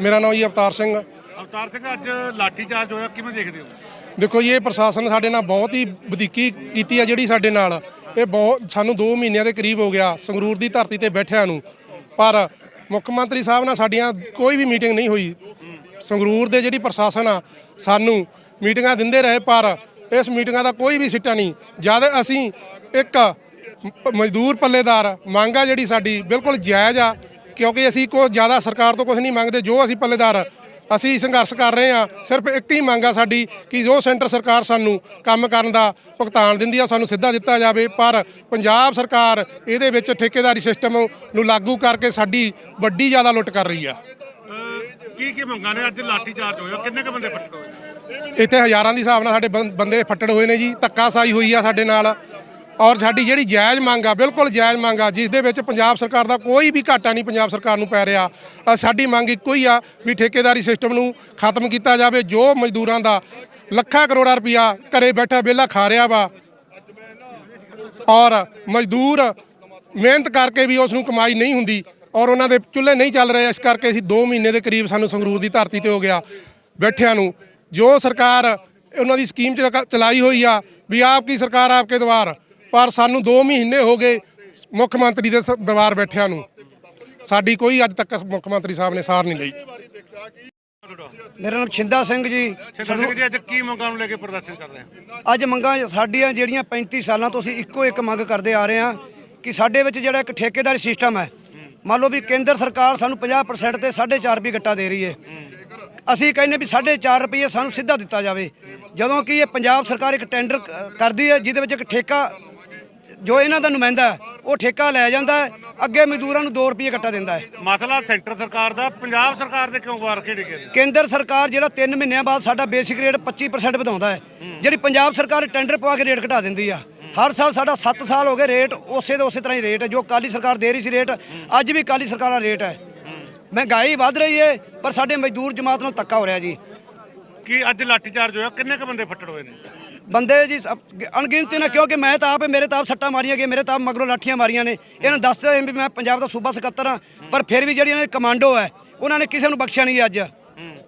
ਮੇਰਾ ਨਾਮ ਜੀ ਅਵਤਾਰ ਸਿੰਘ ਅਵਤਾਰ ਸਿੰਘ ਅੱਜ ਲਾਠੀ ਚਾਰਜ ਹੋਇਆ ਕਿਵੇਂ ਦੇਖਦੇ ਹੋ? ਦੇਖੋ ਜੀ ਇਹ ਪ੍ਰਸ਼ਾਸਨ ਸਾਡੇ ਨਾਲ ਬਹੁਤ ਹੀ ਵਧੀਕੀ ਕੀਤੀ ਆ ਜਿਹੜੀ ਸਾਡੇ ਨਾਲ। ਇਹ ਬਹੁਤ ਸਾਨੂੰ 2 ਮਹੀਨਿਆਂ ਦੇ ਕਰੀਬ ਹੋ ਗਿਆ ਸੰਗਰੂਰ ਦੀ ਧਰਤੀ ਤੇ ਬੈਠਿਆਂ ਨੂੰ। ਪਰ ਮੁੱਖ ਮੰਤਰੀ ਸਾਹਿਬ ਨਾਲ ਸਾਡੀਆਂ ਕੋਈ ਵੀ ਮੀਟਿੰਗ ਨਹੀਂ ਹੋਈ। ਸੰਗਰੂਰ ਦੇ ਜਿਹੜੀ ਪ੍ਰਸ਼ਾਸਨ ਆ ਸਾਨੂੰ ਮੀਟਿੰਗਾਂ ਦਿੰਦੇ ਰਹੇ ਪਰ ਇਸ ਮੀਟਿੰਗਾਂ ਦਾ ਕੋਈ ਵੀ ਸਿੱਟਾ ਨਹੀਂ। ਜਦ ਅਸੀਂ ਇੱਕ ਮ- ਮਜ਼ਦੂਰ ਪੱਲੇਦਾਰ ਮੰਗ ਆ ਜਿਹੜੀ ਸਾਡੀ ਬਿਲਕੁਲ ਜਾਇਜ਼ ਆ। ਕਿਉਂਕਿ ਅਸੀਂ ਕੋਈ ਜ਼ਿਆਦਾ ਸਰਕਾਰ ਤੋਂ ਕੁਝ ਨਹੀਂ ਮੰਗਦੇ ਜੋ ਅਸੀਂ ਪੱਲੇਦਾਰ ਅਸੀਂ ਸੰਘਰਸ਼ ਕਰ ਰਹੇ ਹਾਂ ਸਿਰਫ ਇੱਕ ਹੀ ਮੰਗ ਆ ਸਾਡੀ ਕਿ ਜੋ ਸੈਂਟਰ ਸਰਕਾਰ ਸਾਨੂੰ ਕੰਮ ਕਰਨ ਦਾ ਭੁਗਤਾਨ ਦਿੰਦੀ ਆ ਸਾਨੂੰ ਸਿੱਧਾ ਦਿੱਤਾ ਜਾਵੇ। ਪਰ ਪੰਜਾਬ ਸਰਕਾਰ ਇਹਦੇ ਵਿੱਚ ਠੇਕੇਦਾਰੀ ਸਿਸਟਮ ਨੂੰ ਲਾਗੂ ਕਰਕੇ ਸਾਡੀ ਵੱਡੀ ਜ਼ਿਆਦਾ ਲੁੱਟ ਕਰ ਰਹੀ ਆ। ਕੀ ਕੀ ਮੰਗਾਂ ਨੇ? ਅੱਜ ਲਾਠੀ ਚਾਰਜ ਹੋਇਆ ਕਿੰਨੇ ਕ ਬੰਦੇ ਫੱਟੜ ਹੋਏ ਇੱਥੇ ਹਜ਼ਾਰਾਂ ਦੀ ਹਿਸਾਬ ਨਾਲ ਸਾਡੇ ਬੰਦੇ ਫੱਟੜ ਹੋਏ ਨੇ ਜੀ। ਧੱਕਾਸ਼ਾਹੀ ਹੋਈ ਆ ਸਾਡੇ ਨਾਲ। ਔਰ ਸਾਡੀ ਜਿਹੜੀ ਜਾਇਜ਼ ਮੰਗ ਆ, ਬਿਲਕੁਲ ਜਾਇਜ਼ ਮੰਗ ਆ ਜਿਸ ਦੇ ਵਿੱਚ ਪੰਜਾਬ ਸਰਕਾਰ ਦਾ ਕੋਈ ਵੀ ਘਾਟਾ ਨਹੀਂ ਪੰਜਾਬ ਸਰਕਾਰ ਨੂੰ ਪੈ ਰਿਹਾ। ਸਾਡੀ ਮੰਗ ਇੱਕੋ ਹੀ ਆ ਵੀ ਠੇਕੇਦਾਰੀ ਸਿਸਟਮ ਨੂੰ ਖਤਮ ਕੀਤਾ ਜਾਵੇ, ਜੋ ਮਜ਼ਦੂਰਾਂ ਦਾ ਲੱਖਾਂ ਕਰੋੜਾਂ ਰੁਪਇਆ ਘਰੇ ਬੈਠਾ ਵਿਹਲਾ ਖਾ ਰਿਹਾ ਵਾ, ਔਰ ਮਜ਼ਦੂਰ ਮਿਹਨਤ ਕਰਕੇ ਵੀ ਉਸ ਨੂੰ ਕਮਾਈ ਨਹੀਂ ਹੁੰਦੀ, ਔਰ ਉਹਨਾਂ ਦੇ ਚੁੱਲ੍ਹੇ ਨਹੀਂ ਚੱਲ ਰਹੇ, ਇਸ ਕਰਕੇ ਅਸੀਂ 2 ਮਹੀਨੇ ਦੇ ਕਰੀਬ ਸਾਨੂੰ ਸੰਗਰੂਰ ਦੀ ਧਰਤੀ ਤੇ ਹੋ ਗਿਆ ਬੈਠਿਆਂ ਨੂੰ। ਜੋ ਸਰਕਾਰ ਉਹਨਾਂ ਦੀ ਸਕੀਮ ਚ- ਚਲਾਈ ਹੋਈ ਆ, ਵੀ ਆਪ ਕੀ ਸਰਕਾਰ ਆਪਕੇ ਦਵਾਰ। ਪਰ ਸਾਨੂੰ 2 ਮਹੀਨੇ ਹੋ ਗਏ ਮੁੱਖ ਮੰਤਰੀ ਦੇ ਸ- ਦਰਬਾਰ ਬੈਠਿਆਂ ਨੂੰ। ਸਾਡੀ ਕੋਈ ਅੱਜ ਤੱਕ ਮੁੱਖ ਮੰਤਰੀ ਸਾਹਿਬ ਨੇ ਸਾਰ ਨਹੀਂ ਲਈ। ਮੇਰਾ ਨਾਮ ਛਿੰਦਾ ਸਿੰਘ ਜੀ। ਸਿੰਘ ਜੀ ਅੱਜ ਕੀ ਮੰਗਾਂ ਨੂੰ ਲੈ ਕੇ ਪ੍ਰਦਰਸ਼ਨ ਕਰ ਰਹੇ ਹੋ? ਅੱਜ ਮੰਗਾਂ ਸਾਡੀਆਂ ਜਿਹੜੀਆਂ 35 ਸਾਲਾਂ ਤੋਂ ਅਸੀਂ ਇੱਕੋ ਇੱਕ ਮੰਗ ਕਰਦੇ ਆ ਰਹੇ ਹਾਂ ਕਿ ਸਾਡੇ ਵਿੱਚ ਜਿਹੜਾ ਇੱਕ ਠੇਕੇਦਾਰੀ ਸਿਸਟਮ ਹੈ ਮੰਨ ਲਓ ਵੀ ਕੇਂਦਰ ਸਰਕਾਰ ਸਾਨੂੰ 50% ਤੇ 4.5 ਰੁਪਏ ਗੱਟਾ ਦੇ ਰਹੀ ਹੈ। ਅਸੀਂ ਕਹਿੰਦੇ ਵੀ 4.5 ਰੁਪਏ ਸਾਨੂੰ ਸਿੱਧਾ ਦਿੱਤਾ ਜਾਵੇ। ਜਦੋਂ ਕਿ ਇਹ ਪੰਜਾਬ ਸਰਕਾਰ ਇੱਕ ਟੈਂਡਰ ਕ- ਕਰਦੀ ਹੈ ਜਿਹਦੇ ਵਿੱਚ ਇੱਕ ਠੇਕਾ ਜੋ ਇਹਨਾਂ ਦਾ ਨੁਮਾਇੰਦਾ ਉਹ ਠੇਕਾ ਲੈ ਜਾਂਦਾ ਅੱਗੇ ਮਜ਼ਦੂਰਾਂ ਨੂੰ 2 ਰੁਪਏ ਗੱਟਾ ਦਿੰਦਾ ਹੈ। ਮਸਲਾ ਸੈਂਟਰ ਸਰਕਾਰ ਦਾ ਪੰਜਾਬ ਸਰਕਾਰ ਦੇ ਕਿਉਂ ਵਾਰ ਖੇਡੇ ਗਏ? ਕੇਂਦਰ ਸਰਕਾਰ ਜਿਹੜਾ 3 ਮਹੀਨਿਆਂ ਬਾਅਦ ਸਾਡਾ ਬੇਸਿਕ ਰੇਟ 25% ਵਧਾਉਂਦਾ ਹੈ ਜਿਹੜੀ ਪੰਜਾਬ ਸਰਕਾਰ ਟੈਂਡਰ ਪਵਾ ਕੇ ਰੇਟ ਘਟਾ ਦਿੰਦੀ ਆ। ਹਰ ਸਾਲ ਸਾਡਾ 7 ਸਾਲ ਹੋ ਗਏ ਰੇਟ ਉਸੇ ਦੇ ਉਸੇ ਤਰ੍ਹਾਂ ਹੀ ਰੇਟ ਹੈ ਜੋ ਕਾਲੀ ਸਰਕਾਰ ਦੇ ਰਹੀ ਸੀ ਰੇਟ ਅੱਜ ਵੀ ਕਾਲੀ ਸਰਕਾਰ ਦਾ ਰੇਟ ਹੈ। ਮਹਿੰਗਾਈ ਵੱਧ ਰਹੀ ਹੈ ਪਰ ਸਾਡੇ ਮਜ਼ਦੂਰ ਜਮਾਤ ਨਾਲ ਧੱਕਾ ਹੋ ਰਿਹਾ ਜੀ। ਕੀ ਅੱਜ ਲਾਠੀ ਚਾਰਜ ਹੋਇਆ? ਕਿੰਨੇ ਕ ਬੰਦੇ ਫੱਟੜ ਹੋਏ ਨੇ? ਬੰਦੇ ਜੀ ਅਣਗਿਣਤੀ ਨਾ ਕਿਉਂਕਿ ਮੈਂ ਤਾਂ ਆਪ ਮੇਰੇ ਤਾਂ ਆਪ ਸੱਟਾਂ ਮਾਰੀਆਂ ਗਈਆਂ ਮੇਰੇ ਤਾਂ ਆਪ ਮਗਰੋਂ ਲਾਠੀਆਂ ਮਾਰੀਆਂ ਨੇ। ਇਹਨਾਂ ਦੱਸਦੇ ਹੋਏ ਵੀ ਮੈਂ ਪੰਜਾਬ ਦਾ ਸੂਬਾ ਸਕੱਤਰ ਹਾਂ ਪਰ ਫਿਰ ਵੀ ਜਿਹੜੀ ਇਹਨਾਂ ਦੇ ਕਮਾਂਡੋ ਹੈ ਉਹਨਾਂ ਨੇ ਕਿਸੇ ਨੂੰ ਬਖਸ਼ਿਆ ਨਹੀਂ ਅੱਜ।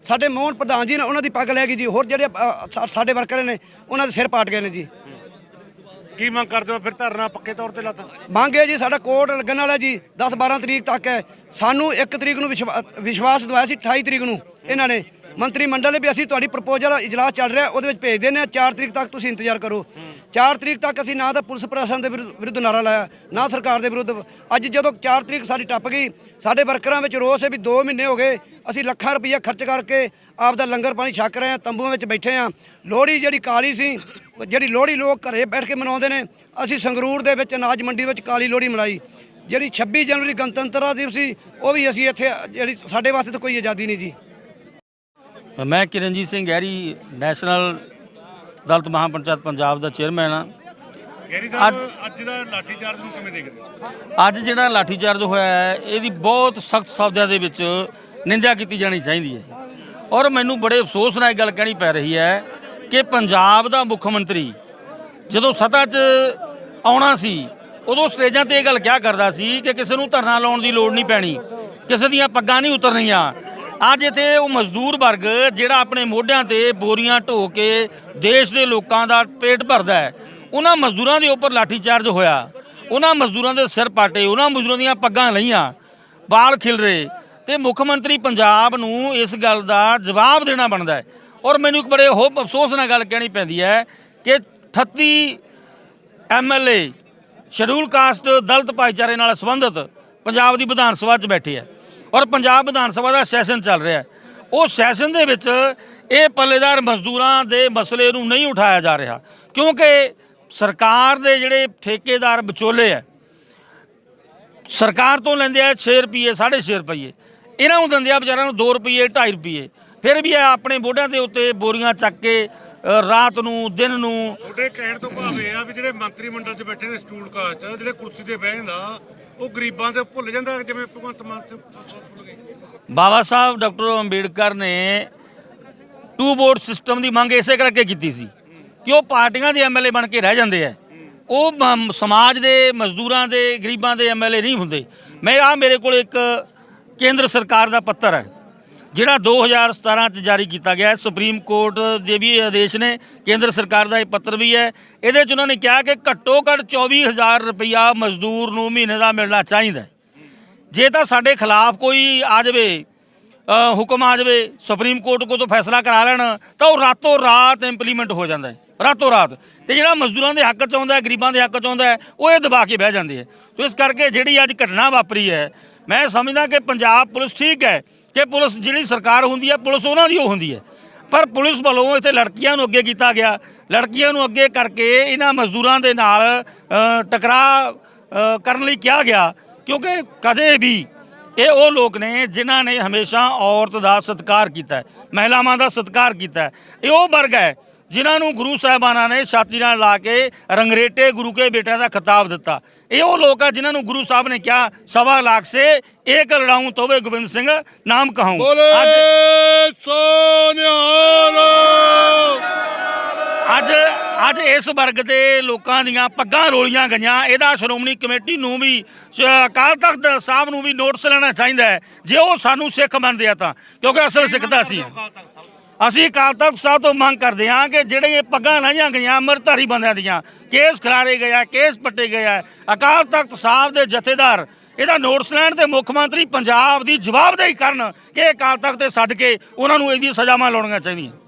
ਸਾਡੇ ਮੋਹਨ ਪ੍ਰਧਾਨ ਜੀ ਨੇ ਉਹਨਾਂ ਦੀ ਪੱਗ ਲੈ ਗਈ ਜੀ ਹੋਰ ਜਿਹੜੇ ਸਾਡੇ ਵਰਕਰ ਨੇ ਉਹਨਾਂ ਦੇ ਸਿਰ ਪਾਟ ਗਏ ਨੇ ਜੀ। ਕੀ ਮੰਗ ਕਰਦੇ ਹੋ? ਫਿਰ ਧਰਨਾ ਪੱਕੇ ਤੌਰ ਤੇ ਲਾਤਾ। ਮੰਗੇ ਜੀ ਸਾਡਾ ਕੋਰਟ ਲੱਗਣ ਵਾਲਾ ਜੀ 10 12 ਤਰੀਕ ਤੱਕ ਹੈ। ਸਾਨੂੰ 1 ਤਰੀਕ ਨੂੰ ਵਿਸ਼ਵਾ- ਵਿਸ਼ਵਾਸ ਦਵਾਇਆ ਸੀ 28 ਤਰੀਕ ਨੂੰ ਇਹਨਾਂ ਨੇ। ਮੰਤਰੀ ਮੰਡਲ ਨੇ ਵੀ ਅਸੀਂ ਤੁਹਾਡੀ ਪ੍ਰਪੋਜ਼ਲ ਇਜਲਾਸ ਚੱਲ ਰਿਹਾ, ਉਹਦੇ ਵਿੱਚ ਭੇਜ ਦਿੰਦੇ ਆ 4 ਤਰੀਕ ਤੱਕ ਤੁਸੀਂ ਇੰਤਜ਼ਾਰ ਕਰੋ। 4 ਤਰੀਕ ਤੱਕ ਅਸੀਂ ਨਾ ਤਾਂ ਪੁਲਿਸ ਪ੍ਰਸ਼ਾਸਨ ਦੇ ਵਿਰੁੱਧ ਵਿਰੁੱਧ ਨਾਰਾ ਲਾਇਆ, ਨਾ ਸਰਕਾਰ ਦੇ ਵਿਰੁੱਧ। ਅੱਜ ਜਦੋਂ 4 ਤਰੀਕ ਸਾਡੀ ਟੱਪ ਗਈ, ਸਾਡੇ ਵਰਕਰਾਂ ਵਿੱਚ ਰੋਸ ਹੈ ਵੀ 2 ਮਹੀਨੇ ਹੋ ਗਏ, ਅਸੀਂ ਲੱਖਾਂ ਰੁਪਈਆ ਖਰਚ ਕਰਕੇ ਆਪ ਦਾ ਲੰਗਰ ਪਾਣੀ ਛੱਕ ਰਹੇ ਹਾਂ, ਤੰਬੂਆਂ ਵਿੱਚ ਬੈਠੇ ਹਾਂ। ਲੋਹੜੀ ਜਿਹੜੀ ਕਾਲੀ ਸੀ, ਜਿਹੜੀ ਲੋਹੜੀ ਲੋਕ ਘਰੇ ਬੈਠ ਕੇ ਮਨਾਉਂਦੇ ਨੇ, ਅਸੀਂ ਸੰਗਰੂਰ ਦੇ ਵਿੱਚ, ਅਨਾਜ ਮੰਡੀ ਵਿੱਚ ਕਾਲੀ ਲੋਹੜੀ ਮਨਾਈ। ਜਿਹੜੀ 26 ਜਨਵਰੀ ਗਣਤੰਤਰ ਦਿਵਸ ਸੀ, ਉਹ ਵੀ ਅਸੀਂ ਇੱਥੇ, ਜਿਹੜੀ ਸਾਡੇ ਵਾਸਤੇ ਤਾਂ ਕੋਈ ਆਜ਼ਾਦੀ ਨਹੀਂ ਜੀ। ਮੈਂ ਕਿਰਨਜੀਤ ਸਿੰਘ ਗਹਿਰੀ ਨੈਸ਼ਨਲ ਦਲਤ ਮਹਾਪੰਚਾਇਤ ਪੰਜਾਬ ਦਾ ਚੇਅਰਮੈਨ ਆ ਗੈਰੀ ਸਾਹਿਬ ਅੱਜ ਦਾ ਲਾਠੀ ਚਾਰਜ ਨੂੰ ਕਿਵੇਂ ਦੇਖਦੇ ਹੋ? ਅੱਜ ਜਿਹੜਾ ਲਾਠੀਚਾਰਜ ਹੋਇਆ ਹੈ ਇਹਦੀ ਬਹੁਤ ਸਖਤ ਸ਼ਬਦਾਂ ਦੇ ਵਿੱਚ ਨਿੰਦਿਆ ਕੀਤੀ ਜਾਣੀ ਚਾਹੀਦੀ ਹੈ। ਔਰ ਮੈਨੂੰ ਬੜੇ ਅਫਸੋਸ ਨਾਲ ਇਹ ਗੱਲ ਕਹਿਣੀ ਪੈ ਰਹੀ ਹੈ ਕਿ ਪੰਜਾਬ ਦਾ ਮੁੱਖ ਮੰਤਰੀ ਜਦੋਂ ਸੱਤਾ 'ਚ ਆਉਣਾ ਸੀ ਉਦੋਂ ਸਟੇਜਾਂ ਤੇ ਇਹ ਗੱਲ ਕਿਹਾ ਕਰਦਾ ਸੀ ਕਿ ਕਿਸੇ ਨੂੰ ਧਰਨਾ ਲਾਉਣ ਦੀ ਲੋੜ ਨਹੀਂ ਪੈਣੀ ਕਿਸੇ ਦੀਆਂ ਪੱਗਾਂ ਨਹੀਂ ਉਤਰਨੀਆਂ ਅੱਜ ਇੱਥੇ ਉਹ ਮਜ਼ਦੂਰ ਵਰਗ ਜਿਹੜਾ ਆਪਣੇ ਮੋਢਿਆਂ ਤੇ ਬੋਰੀਆਂ ਢੋ ਕੇ ਦੇਸ਼ ਦੇ ਲੋਕਾਂ ਦਾ ਪੇਟ ਭਰਦਾ ਹੈ, ਉਹਨਾਂ ਮਜ਼ਦੂਰਾਂ ਦੇ ਉੱਪਰ ਲਾਠੀਚਾਰਜ ਹੋਇਆ। ਉਹਨਾਂ ਮਜ਼ਦੂਰਾਂ ਦੇ ਸਿਰ ਪਾਟੇ, ਉਹਨਾਂ ਮਜ਼ਦੂਰਾਂ ਦੀਆਂ ਪੱਗਾਂ ਲਈਆਂ, ਵਾਲ ਖਿਲਰੇ ਤੇ ਮੁੱਖ ਮੰਤਰੀ ਪੰਜਾਬ ਨੂੰ ਇਸ ਗੱਲ ਦਾ ਜਵਾਬ ਦੇਣਾ ਬਣਦਾ ਹੈ। ਔਰ ਮੈਨੂੰ ਇੱਕ ਬੜੇ ਹੋ ਅਫਸੋਸ ਨਾਲ ਗੱਲ ਕਹਿਣੀ ਪੈਂਦੀ ਹੈ ਕਿ 38 ਐਮਐਲਏ ਸ਼ਡਿਊਲ ਕਾਸਟ ਦਲਤ ਭਾਈਚਾਰੇ ਨਾਲ ਸੰਬੰਧਿਤ ਪੰਜਾਬ ਦੀ ਵਿਧਾਨ ਸਭਾ 'ਚ ਬੈਠੇ ਹੈ। ਔਰ ਪੰਜਾਬ ਵਿਧਾਨ ਸਭਾ ਦਾ ਸੈਸ਼ਨ ਚੱਲ ਰਿਹਾ ਹੈ। ਉਹ ਸੈਸ਼ਨ ਦੇ ਵਿੱਚ ਇਹ ਪੱਲੇਦਾਰ ਮਜ਼ਦੂਰਾਂ ਦੇ ਮਸਲੇ ਨੂੰ ਨਹੀਂ ਉਠਾਇਆ ਜਾ ਰਿਹਾ, ਕਿਉਂਕਿ ਸਰਕਾਰ ਦੇ ਜਿਹੜੇ ਠੇਕੇਦਾਰ ਵਿਚੋਲੇ ਹੈ, ਸਰਕਾਰ ਤੋਂ ਲੈਂਦੇ ਆ 6 ਰੁਪਏ 6.5 ਰੁਪਏ ਇਹਨਾਂ ਨੂੰ ਦਿੰਦੇ ਆ ਵਿਚਾਰਿਆਂ ਨੂੰ 2 ਰੁਪਏ 2.5 ਰੁਪਏ ਫਿਰ ਵੀ ਇਹ ਆਪਣੇ ਮੋਢਿਆਂ ਦੇ ਉੱਤੇ ਬੋਰੀਆਂ ਚੱਕ ਕੇ ਰਾਤ ਨੂੰ, ਦਿਨ ਨੂੰ ਤੁਹਾਡੇ ਕਹਿਣ ਤੋਂ ਭਾਵ ਆ ਵੀ ਜਿਹੜੇ ਮੰਤਰੀ ਮੰਡਲ 'ਚ ਬੈਠੇ ਨੇ ਸਟੂਲ ਕਾਸਟ ਜਿਹੜੇ ਕੁਰਸੀ ਤੇ ਬਹਿ ਉਹ ਗਰੀਬਾਂ ਤੇ ਭੁੱਲ ਜਾਂਦਾ, ਜਿਵੇਂ ਭਗਵੰਤ ਮਾਨ ਸਿੰਘ ਭੁੱਲ ਗਏ। ਬਾਬਾ ਸਾਹਿਬ, ਡਾਕਟਰ ਅੰਬੇਡਕਰ ਨੇ ਟੂ ਬੋਰਡ ਸਿਸਟਮ ਦੀ ਮੰਗ ਇਸੇ ਕਰਕੇ ਕੀਤੀ ਸੀ ਕਿ ਉਹ ਪਾਰਟੀਆਂ ਦੇ ਐਮਐਲਏ ਬਣ ਕੇ ਰਹਿ ਜਾਂਦੇ ਆ। ਉਹ ਸਮਾਜ ਦੇ ਮਜ਼ਦੂਰਾਂ ਦੇ, ਗਰੀਬਾਂ ਦੇ ਐਮਐਲਏ ਨਹੀਂ ਹੁੰਦੇ। ਮੈਂ ਆ ਮੇਰੇ ਕੋਲ ਇੱਕ ਕੇਂਦਰ ਸਰਕਾਰ ਦਾ ਪੱਤਰ ਹੈ। ਜਿਹੜਾ 2017 ਚ ਜਾਰੀ ਕੀਤਾ ਗਿਆ ਹੈ, ਸੁਪਰੀਮ ਕੋਰਟ ਦੇ ਵੀ ਇਹ ਆਦੇਸ਼ ਨੇ, ਕੇਂਦਰ ਸਰਕਾਰ ਦਾ ਇਹ ਪੱਤਰ ਵੀ ਹੈ। ਇਹਦੇ ਚ ਉਹਨਾਂ ਨੇ ਕਿਹਾ ਕਿ ਘੱਟੋ ਘੱਟ 24000 ਰੁਪਇਆ ਮਜ਼ਦੂਰ ਨੂੰ ਮਹੀਨੇ ਦਾ ਮਿਲਣਾ ਚਾਹੀਦਾ ਹੈ। ਜੇ ਤਾਂ ਸਾਡੇ ਖਿਲਾਫ ਕੋਈ ਆ ਜਾਵੇ ਹੁਕਮ ਆ ਜਾਵੇ, ਸੁਪਰੀਮ ਕੋਰਟ ਕੋਲ ਤੋਂ ਫੈਸਲਾ ਕਰਾ ਲੈਣ, ਤਾਂ ਉਹ ਰਾਤੋਂ ਰਾਤ ਇੰਪਲੀਮੈਂਟ ਹੋ ਜਾਂਦਾ ਹੈ। ਰਾਤੋਂ ਰਾਤ। ਤੇ ਜਿਹੜਾ ਮਜ਼ਦੂਰਾਂ ਦੇ ਹੱਕ ਚ ਆਉਂਦਾ ਗਰੀਬਾਂ ਦੇ ਹੱਕ ਚ ਆਉਂਦਾ ਉਹ ਇਹ ਦਬਾ ਕੇ ਬਹਿ ਜਾਂਦੇ ਹੈ। ਤੋ ਇਸ ਕਰਕੇ ਜਿਹੜੀ ਅੱਜ ਘਟਨਾ ਵਾਪਰੀ ਹੈ, ਮੈਂ ਸਮਝਦਾ ਕਿ ਪੰਜਾਬ ਪੁਲਿਸ ਠੀਕ ਹੈ ਕਿ ਪੁਲਿਸ ਜਿਹੜੀ ਸਰਕਾਰ ਹੁੰਦੀ ਹੈ ਪੁਲਿਸ ਉਹਨਾਂ ਦੀ ਉਹ ਹੁੰਦੀ ਹੈ। ਪਰ ਪੁਲਿਸ ਵੱਲੋਂ ਇੱਥੇ ਲੜਕੀਆਂ ਨੂੰ ਅੱਗੇ ਕੀਤਾ ਗਿਆ। ਲੜਕੀਆਂ ਨੂੰ ਅੱਗੇ ਕਰਕੇ ਇਹਨਾਂ ਮਜ਼ਦੂਰਾਂ ਦੇ ਨਾਲ ਅ, ਟਕਰਾਅ ਕਰਨ ਲਈ ਕਿਹਾ ਗਿਆ। ਕਿਉਂਕਿ ਕਦੇ ਵੀ ਇਹ ਉਹ ਲੋਕ ਨੇ ਜਿਨ੍ਹਾਂ ਨੇ ਹਮੇਸ਼ਾ ਔਰਤ ਦਾ ਸਤਿਕਾਰ ਕੀਤਾ ਹੈ ਮਹਿਲਾਵਾਂ ਦਾ ਸਤਿਕਾਰ ਕੀਤਾ ਹੈ। ਇਹ ਉਹ ਵਰਗ ਹੈ ਜਿਨ੍ਹਾਂ ਨੂੰ ਗੁਰੂ ਸਾਹਿਬਾਨਾਂ ਨੇ ਛਾਤੀ ਨਾਲ ਲਾ ਕੇ ਰੰਗਰੇਟੇ ਗੁਰੂ ਕੇ ਬੇਟਿਆਂ ਦਾ ਖਿਤਾਬ ਦਿੱਤਾ। ਇਹ ਉਹ ਲੋਕ ਆ ਜਿਨ੍ਹਾਂ ਨੂੰ ਗੁਰੂ ਸਾਹਿਬ ਨੇ ਕਿਹਾ ਸਵਾ ਲੱਖ ਸੇ ਏਕ ਲੜਾਊਂ ਤੋਵੇ ਗੋਬਿੰਦ ਸਿੰਘ ਨਾਮ ਕਹਾਊਂ ਅੱਜ ਅੱਜ ਅੱਜ ਇਸ ਵਰਗ ਦੇ ਲੋਕਾਂ ਦੀਆਂ ਪੱਗਾਂ ਰੋਲੀਆਂ ਗਈਆਂ। ਇਹਦਾ ਸ਼੍ਰੋਮਣੀ ਕਮੇਟੀ ਨੂੰ ਵੀ ਅਕਾਲ ਤਖਤ ਸਾਹਿਬ ਨੂੰ ਵੀ ਨੋਟਿਸ ਲੈਣਾ ਚਾਹੀਦਾ ਹੈ। ਜੇ ਉਹ ਸਾਨੂੰ ਸਿੱਖ ਮੰਨਦੇ ਆ ਤਾਂ ਕਿਉਂਕਿ ਅਸਲ ਸਿੱਖ ਤਾਂ ਅਸੀਂ ਅਸੀਂ ਅਕਾਲ ਤਖਤ ਸਾਹਿਬ ਤੋਂ ਮੰਗ ਕਰਦੇ ਹਾਂ ਕਿ ਜਿਹੜੇ ਇਹ ਪੱਗਾਂ ਲਾਈਆਂ ਗਈਆਂ ਅਮਰਧਾਰੀ ਬੰਦਿਆਂ ਦੀਆਂ, ਕੇਸ ਖਿਲਾਰੇ ਗਏ ਆ, ਕੇਸ ਪੱਟੇ ਗਏ ਆ, ਅਕਾਲ ਤਖਤ ਸਾਹਿਬ ਦੇ ਜਥੇਦਾਰ, ਇਹਦਾ ਨੋਟਿਸ ਲੈਣ ਤੇ ਮੁੱਖ ਮੰਤਰੀ ਪੰਜਾਬ ਦੀ ਜਵਾਬਦੇਹੀ ਕਰਨ ਕਿ ਅਕਾਲ ਤਖਤ ਤੇ ਸੱਦ ਕੇ ਉਹਨਾਂ ਨੂੰ ਇਹਦੀ ਸਜ਼ਾਵਾਂ ਲਾਉਣੀਆਂ ਚਾਹੀਦੀਆਂ।